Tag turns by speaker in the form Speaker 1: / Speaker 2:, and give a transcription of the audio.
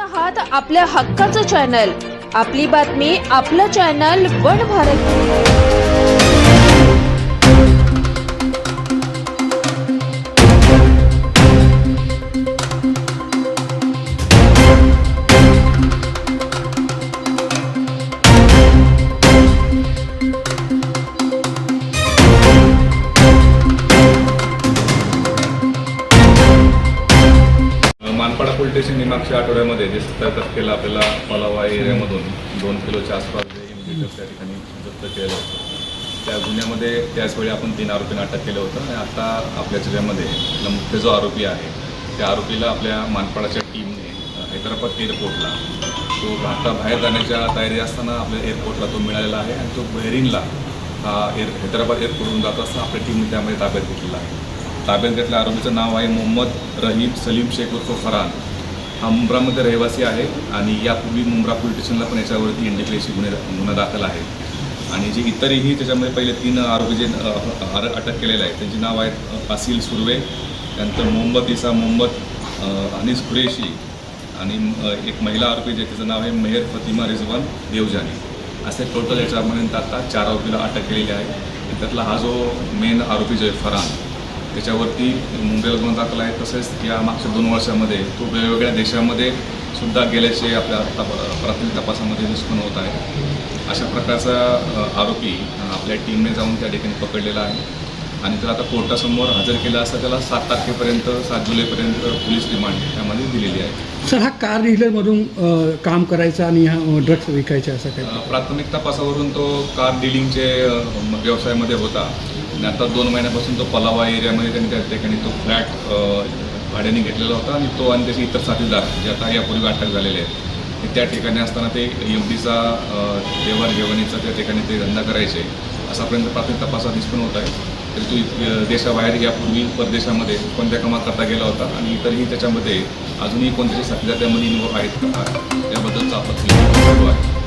Speaker 1: आहात आपल्या हक्काचं चॅनल. आपली बातमी आपलं चॅनल वन भारत.
Speaker 2: पोलीस स्टेशनने मागच्या आठवड्यामध्ये जे सत्तर टक्केला आपल्याला पलावा एरियामधून दोन किलोच्या आसपास जे त्या ठिकाणी जप्त केलं होतं. त्या गुन्ह्यामध्ये त्याचवेळी आपण तीन आरोपींना अटक केलं होतं आणि आता आपल्या जिल्ह्यामध्ये मुख्य जो आरोपी आहे त्या आरोपीला आपल्या मानपाडाच्या टीमने हैदराबाद एअरपोर्टला तो आता बाहेर जाण्याच्या तयारी असताना आपल्या एअरपोर्टला तो मिळालेला आहे आणि तो बहरीनला हा एअर हैदराबाद एअरपोर्टवरून जात असताना आपल्या टीमने त्यामध्ये ताब्यात घेतलेला आहे. ताब्यात घेतल्या आरोपीचं नाव आहे मोहम्मद रहीम सलीम शेख उर्फ फरहान. हा मुंब्रामध्ये रहिवासी आहे आणि यापूर्वी मुंब्रा पोलीस स्टेशनला पण याच्यावरती एनडीपीएसची गुन्हे गुन्हा दाखल आहे. आणि जे इतरही त्याच्यामध्ये पहिले तीन आरोपी जे अटक केलेले आहेत त्यांची नाव आहेत असिल सुर्वे त्यानंतर मोहम्मद इसा मोहम्मद अनिस कुरेशी आणि एक महिला आरोपी जे तिचं नाव आहे मेहर फतिमा रिजवान देवजानी. असे टोटल याच्यापर्यंत आता चार आरोपीला अटक केलेली आहे. त्यातला हा जो मेन आरोपी जो आहे फरान त्याच्यावरती मुंबईला गुन्हा दाखल आहे तसेच या मागच्या दोन वर्षामध्ये तो वेगवेगळ्या देशामध्ये सुद्धा गेल्याचे आपल्या तप प्राथमिक तपासामध्ये निष्पन्न होत आहे. अशा प्रकारचा आरोपी आपल्या टीमने जाऊन त्या ठिकाणी पकडलेला आहे. आणि त्याला आता कोर्टासमोर हजर केलं असता त्याला सात तारखेपर्यंत सात जुलैपर्यंत पोलीस रिमांड त्यामध्ये दिलेली आहे.
Speaker 3: सर हा कार डीलरमधून काम करायचा आणि हा ड्रग्स विकायचा असं काही?
Speaker 2: प्राथमिक तपासावरून तो कार डीलिंगचे व्यवसायामध्ये होता. आणि आता दोन महिन्यापासून तो पलावा एरियामध्ये त्यांनी त्या ठिकाणी तो फ्लॅट भाड्याने घेतलेला होता आणि तो आणि त्याचे इतर साथीदार जे आता यापूर्वी अटक झालेले आहेत त्या ठिकाणी असताना ते एम डीचा देवाणघेवाणीचा त्या ठिकाणी ते धंदा करायचे असापर्यंत प्राथमिक तपासात निष्पन्न होत आहे. तरी तो देशाबाहेर यापूर्वी परदेशामध्ये कोणत्या कामात करता गेला होता आणि इतरही त्याच्यामध्ये अजूनही कोणत्याही साथीदार त्यामध्ये इन्वॉल्व आहेत का? याबद्दलचा आपण आहे